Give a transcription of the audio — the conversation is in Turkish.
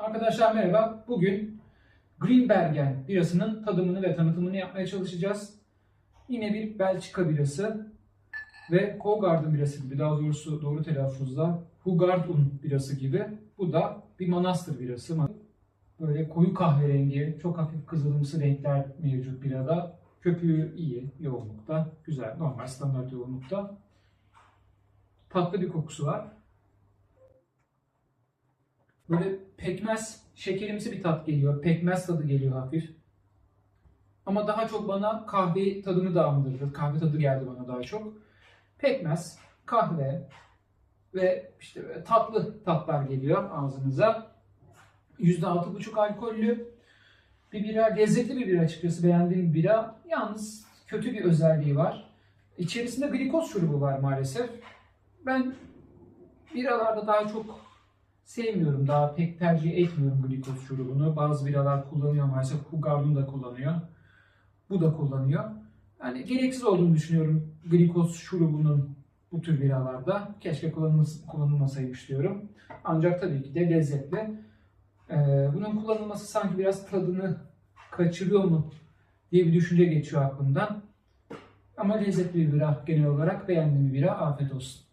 Arkadaşlar merhaba. Bugün Greenbergen birasının tadımını ve tanıtımını yapmaya çalışacağız. Yine bir Belçika birası ve Hogarden birası gibi daha doğrusu doğru telaffuzda Hugardun birası gibi. Bu da bir manastır birası. Böyle koyu kahverengi, çok hafif kızılımsı renkler mevcut birada. Köpüğü iyi, yoğunlukta, güzel, normal standart yoğunlukta. Tatlı bir kokusu var. Böyle pekmez, şekerimsi bir tat geliyor. Pekmez tadı geliyor hafif. Ama daha çok bana kahve tadını da andırdı. Kahve tadı geldi bana daha çok. Pekmez, kahve ve işte tatlı tatlar geliyor ağzınıza. %6,5 alkollü bir bira, lezzetli bir bira açıkçası beğendiğim bir bira. Yalnız kötü bir özelliği var. İçerisinde glikoz şurubu var maalesef. Ben biralarda daha çok sevmiyorum. Daha pek tercih etmiyorum glikoz şurubunu. Bazı biralar kullanıyor maalesef. Hugardun da kullanıyor. Bu da kullanıyor. Yani gereksiz olduğunu düşünüyorum glikoz şurubunun bu tür biralarda. Keşke kullanılmas- kullanılmasaymış diyorum. Ancak tabii ki de lezzetli. Ee, bunun kullanılması sanki biraz tadını kaçırıyor mu diye bir düşünce geçiyor aklımdan. Ama lezzetli bir bira genel olarak beğendiğim bir bira. Afiyet olsun.